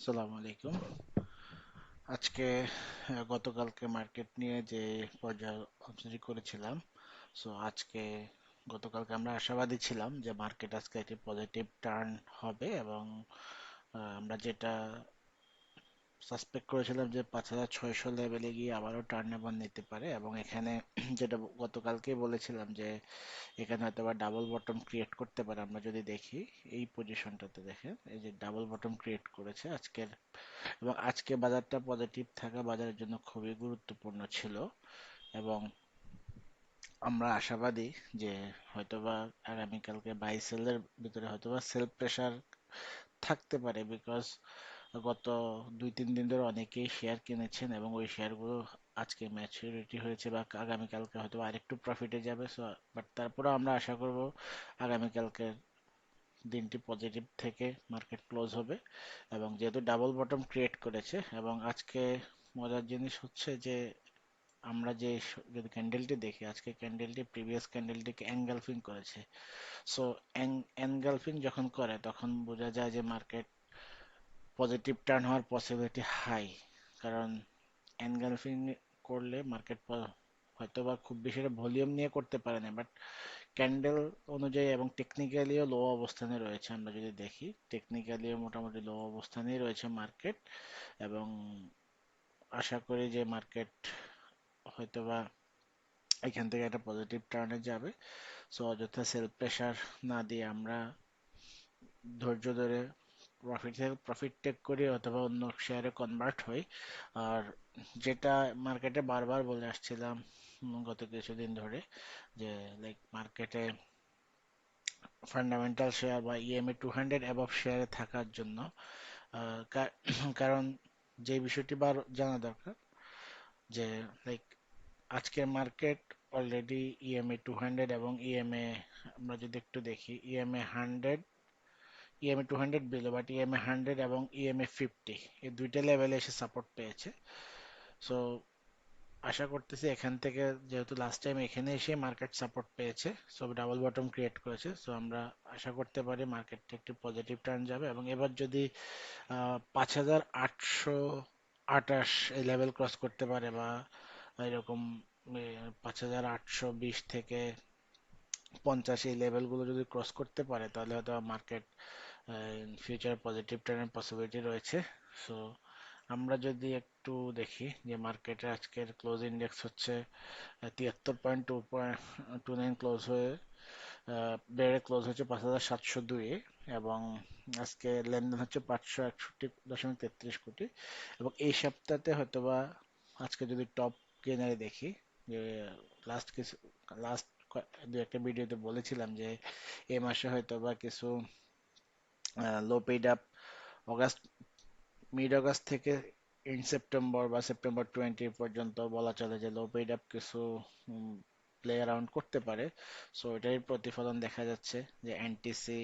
সালাম আলাইকুম। আজকে গতকালকে মার্কেট নিয়ে যে পর্যালোচনা করেছিলাম সো আজকে গতকালকে আমরা আশাবাদী ছিলাম যে মার্কেট আজকে একটি পজিটিভ টার্ন হবে এবং আমরা যেটা সাসপেক্ট করেছিলাম যে পাঁচ হাজার ছয়শো লেভেলে গিয়ে আবারও টার্ন এভার নিতে পারে এবং এখানে যেটা গতকালকেই বলেছিলাম যে এখানে হয়তো বা ডাবল বটম ক্রিয়েট করতে পারে। আমরা যদি দেখি এই পজিশনটাতে দেখেন, এই যে ডাবল বটম ক্রিয়েট করেছে আজকের, এবং আজকে বাজারটা পজিটিভ থাকা বাজারের জন্য খুবই গুরুত্বপূর্ণ ছিল। এবং আমরা আশাবাদী যে হয়তোবা আগামীকালকে বাই সেলের ভিতরে হয়তোবা সেল প্রেসার থাকতে পারে বিকজ গত দুই, তিন দিন ধরে অনেকেই শেয়ার কিনেছেন এবং ওই শেয়ারগুলো আজকে ম্যাচুরিটি হয়েছে বা আগামীকালকে হয়তো আরেকটু প্রফিটে যাবে। সো বাট তারপরেও আমরা আশা করব আগামীকালকে দিনটি পজিটিভ থেকে মার্কেট ক্লোজ হবে এবং যেহেতু ডাবল বটম ক্রিয়েট করেছে এবং আজকে মজার জিনিস হচ্ছে যে আমরা যে যদি ক্যান্ডেলটি দেখি, আজকে ক্যান্ডেলটি প্রিভিয়াস ক্যান্ডেলটিকে অ্যাঙ্গালফিং করেছে। সো এনগালফিং যখন করে, তখন বোঝা যায় যে মার্কেট পজিটিভ টার্ন হওয়ার পসিবিলিটি হাই কারণ এনগালফিং করলে মার্কেট হয়তো বা খুব বেশি ভলিউম নিয়ে করতে পারে না বাট ক্যান্ডেল অনুযায়ী এবং টেকনিক্যালিও লো অবস্থানে রয়েছে। আমরা যদি দেখি টেকনিক্যালিও মোটামুটি লো অবস্থানেই রয়েছে মার্কেট এবং আশা করি যে মার্কেট হয়তোবা এখান থেকে একটা পজিটিভ টার্নে যাবে। সো অযথা সেল প্রেসার না দিয়ে আমরা ধৈর্য ধরে প্রফিট প্রফিট টেক করি অথবা অন্য শেয়ারে কনভার্ট হই। আর যেটা মার্কেটে বারবার বলে আসছিলাম গত কিছুদিন ধরে যে লাইক মার্কেটে ফান্ডামেন্টাল শেয়ার বা ইএমএ টু হান্ড্রেড অ্যাবভ শেয়ারে থাকার জন্য কারণ যে বিষয়টি বার, জানা দরকার যে লাইক আজকের market already EMA two hundred এবং ইএমএ আমরা যদি একটু দেখি EMA hundred EMA two hundred below but EMA hundred এবং ইএমএ ফিফটি এই দুইটা লেভেলে এসে সাপোর্ট পেয়েছে। সো আশা করতেছি এখান থেকে যেহেতু লাস্ট টাইম এখানে এসে মার্কেট সাপোর্ট পেয়েছে সো ডাবল বটম ক্রিয়েট করেছে সো আমরা আশা করতে পারি মার্কেটটা একটি পজিটিভ টার্ন যাবে। এবং এবার যদি পাঁচ হাজার আটশো আটাশ এই লেভেল ক্রস করতে পারে বা এরকম পাঁচ হাজার আটশো বিশ থেকে পঞ্চাশ এই লেভেলগুলো যদি ক্রস করতে পারে, তাহলে হয়তো মার্কেট ফিউচার পজিটিভ টার্নের পসিবিলিটি রয়েছে। সো আমরা যদি একটু দেখি যে মার্কেটে আজকের ক্লোজ ইন্ডেক্স হচ্ছে তিয়াত্তর point two point two nine close হয়ে বেড়ে ক্লোজ হচ্ছে পাঁচ হাজার সাতশো দুইয়ে এবং আজকে লেনদেন হচ্ছে পাঁচশো একষট্টি দশমিক তেত্রিশ কোটি। এবং এই সপ্তাহে হয়তোবা আজকে যদি টপ গেনারে দেখি। যে লাস্ট কিছু লাস্ট দু একটা ভিডিওতে বলেছিলাম যে এ মাসে হয়তো বা কিছু low paid up August mid August থেকে ইন সেপ্টেম্বর বা সেপ্টেম্বর টোয়েন্টি পর্যন্ত বলা চলে যে লো পেইড আপ কিছু প্লে অ্যারাউন্ড করতে পারে। সো এটাই প্রতিফলন দেখা যাচ্ছে যে এনটিসি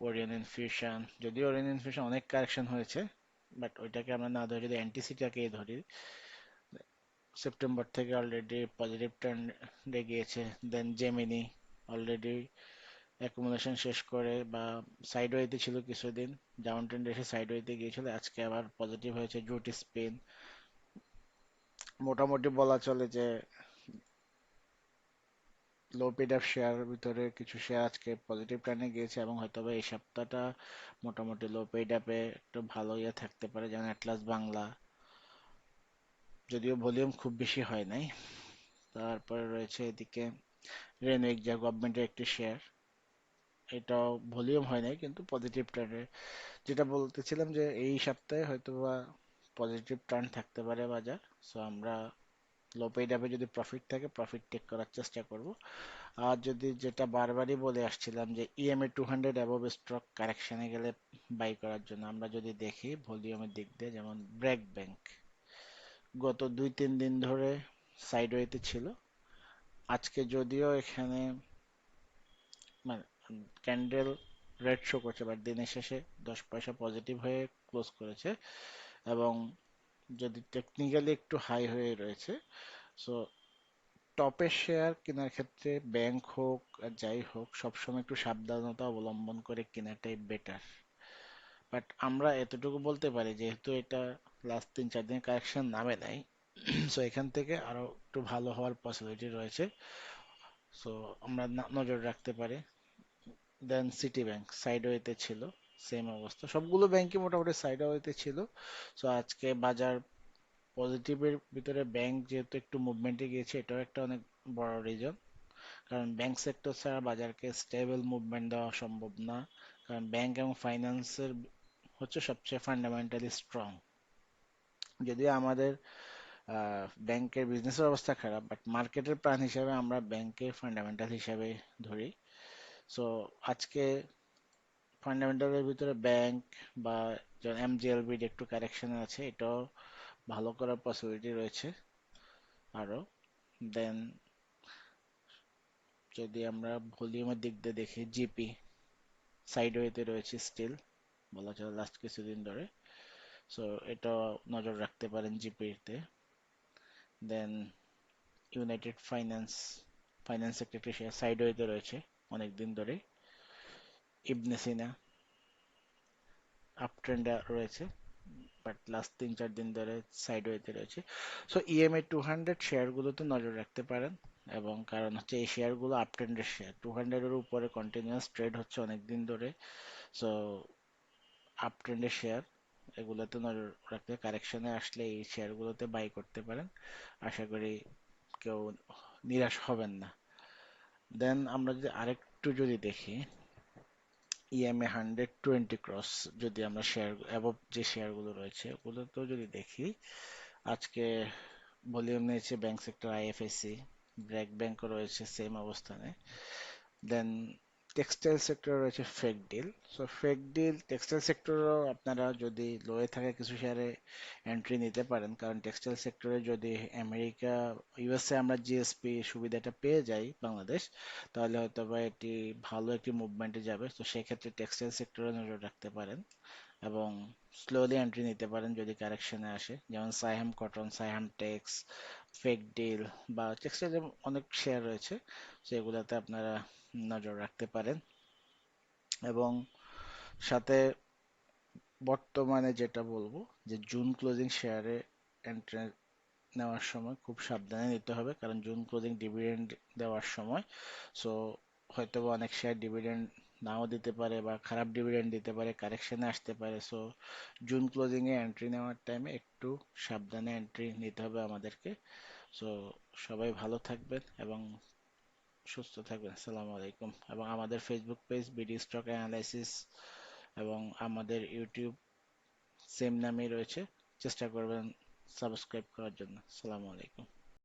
ওরিয়ন ইনফিউশন যদিও ওরিয়ন ইনফিউশন অনেক কারেকশন হয়েছে বাট ওইটাকে আমরা না ধরে যদি এনটিসিটাকেই ধরি। সেপ্টেম্বর থেকে অলরেডি পজিটিভ ট্রেন্ডে গিয়েছে দেন জেমিনি অলরেডি অ্যাকুমুলেশন শেষ করে বা সাইডওয়েতে ছিল কিছুদিন ডাউন ট্রেন্ড এসে সাইডওয়েতে গিয়েছিল, আজকে আবার পজিটিভ হয়েছে, জুট স্পিন মোটামুটি বলা চলে যে লো পেড অফ শেয়ার ভিতরে কিছু শেয়ার আজকে পজিটিভ টার্নে গিয়েছে এবং হয়তোবা এই সপ্তাহটা মোটামুটি লো পেড আপে একটু ভালো ইয়ে থাকতে পারে, যেমন অ্যাটলাস বাংলা। যদিও ভলিউম খুব বেশি হয় নাই। তারপরে রয়েছে এদিকে রেনউইক যা গভর্নমেন্টের একটি শেয়ার এটাও ভলিউম হয় নাই, কিন্তু পজিটিভ টার্নে যেটা বলতেছিলাম যে এই সপ্তাহে হয়তো বা পজিটিভ টার্ন থাকতে পারে বাজার। সো আমরা লো পেইড যদি প্রফিট থাকে প্রফিট টেক করার চেষ্টা করব। আর যদি যেটা বারবারই বলে আসছিলাম যে EMA two hundred above stock কারেকশনে গেলে বাই করার জন্য, আমরা যদি দেখি ভলিউমের দিক দিয়ে, যেমন ব্র্যাক ব্যাংক গত দুই তিন দিন ধরে সাইডওয়েতে ছিল। আজকে যদিও এখানে মানে ক্যান্ডেল রেড শো করছে বাট দিনের শেষে দশ পয়সা পজিটিভ হয়ে ক্লোজ করেছে এবং যদি টেকনিক্যালি একটু হাই হয়ে রয়েছে সো টপের শেয়ার কেনার ক্ষেত্রে ব্যাংক হোক আর যাই হোক, সবসময় একটু সাবধানতা অবলম্বন করে কেনাটাই বেটার বাট আমরা এতটুকু বলতে পারি, যেহেতু এটা লাস্ট তিন, চার দিন কারেকশন নামে নাই সো এখান থেকে আরও একটু ভালো হওয়ার পসিবিলিটি রয়েছে। সো আমরা নজর রাখতে পারি। দেন সিটি ব্যাংক সাইডওয়েতে ছিল সেম অবস্থা। সবগুলো ব্যাংকই মোটামুটি সাইডওয়েতে ছিল। সো আজকে বাজার পজিটিভের ভিতরে ব্যাংক যেহেতু একটু মুভমেন্টে গিয়েছে, এটাও একটা অনেক বড় রিজন কারণ ব্যাংক সেক্টর ছাড়া বাজারকে স্টেবল মুভমেন্ট দেওয়া সম্ভব না। কারণ ব্যাংক এবং ফাইন্যান্সের হচ্ছে সবচেয়ে ফান্ডামেন্টালি স্ট্রং যদিও আমাদের ব্যাংকের বিজনেসের অবস্থা খারাপ বাট মার্কেটের প্রাণ হিসাবে আমরা ব্যাংকের ফান্ডামেন্টাল হিসাবে ধরি। সো আজকে ফান্ডামেন্টালের ভিতরে ব্যাংক বা এমজিএলবির একটু কারেকশনে আছে, এটাও ভালো করার পসিবিলিটি রয়েছে আরও। দেন যদি আমরা ভলিউমের দিক দিয়ে দেখি জিপি সাইডওয়েতে রয়েছে স্টিল বলা চলে লাস্ট কিছুদিন ধরে। সো এটাও নজর রাখতে পারেন জিপিতে দেন ইউনাইটেড ফাইন্যান্স ফাইন্যান্স সেক্টরটি শেয়ার সাইডওয়েতে রয়েছে অনেক দিন ধরে। ইবনে সিনা আপ ট্রেন্ডে রয়েছে বাট লাস্ট তিন চার দিন ধরে সাইডওয়েতে রয়েছে। সো ইএমএ টু হান্ড্রেড শেয়ারগুলোতে নজর রাখতে পারেন, এবং কারণ হচ্ছে এই শেয়ারগুলো আপ ট্রেন্ডের শেয়ার টু হান্ড্রেডের উপরে কন্টিনিউয়াস ট্রেড হচ্ছে অনেক দিন ধরে। সো আপ ট্রেন্ডের শেয়ার এগুলোতে নজর রাখতে কারেকশনে আসলে এই শেয়ারগুলোতে বাই করতে পারেন। আশা করি কেউ নিরাশ হবেন না। দেন আমরা যদি আরেকটু যদি দেখি ইএমএ হান্ড্রেড টোয়েন্টি ক্রস যদি আমরা শেয়ার অ্যাবভ যে শেয়ারগুলো রয়েছে, ওগুলোতেও যদি দেখি, আজকে ভলিউম নিয়েছে ব্যাংক সেক্টর আইএফএসসি ব্র্যাক ব্যাংকও রয়েছে সেম অবস্থানে। দেন টেক্সটাইল সেক্টরে রয়েছে fake deal so fake deal textile সেক্টরও আপনারা যদি লোয়ে থাকে কিছু শেয়ারে এন্ট্রি নিতে পারেন। কারণ টেক্সটাইল সেক্টরে যদি আমেরিকা ইউএসএ আমরা জিএসপি সুবিধাটা পেয়ে যাই বাংলাদেশ, তাহলে হয়তো বা এটি ভালো একটি মুভমেন্টে যাবে। তো সেক্ষেত্রে টেক্সটাইল সেক্টরে নজর রাখতে পারেন এবং স্লোলি এন্ট্রি নিতে পারেন যদি কারেকশনে আসে। যেমন Saiham cotton Saiham tex fake deal বা টেক্সটাইলের অনেক শেয়ার রয়েছে, সেগুলোতে আপনারা নজর রাখতে পারেন। এবং সাথে বর্তমানে যেটা বলব, যে জুন ক্লোজিং শেয়ারে এন্ট্রি নেওয়ার সময় খুব সাবধানে নিতে হবে, কারণ জুন ক্লোজিং ডিভিডেন্ড দেওয়ার সময় সো হয়তো অনেক শেয়ার ডিভিডেন্ড নাও দিতে পারে বা খারাপ ডিভিডেন্ড দিতে পারে কারেকশনে আসতে পারে। সো জুন ক্লোজিং এ এন্ট্রি নেওয়ার টাইমে একটু সাবধানে এন্ট্রি নিতে হবে আমাদেরকে। সো সবাই ভালো থাকবেন এবং সুস্থ থাকবেন। আসসালামু আলাইকুম। এবং আমাদের Facebook page BD stock analysis এবং আমাদের ইউটিউব সেম নামেই রয়েছে। চেষ্টা করবেন সাবস্ক্রাইব করার জন্য। আসসালামু আলাইকুম।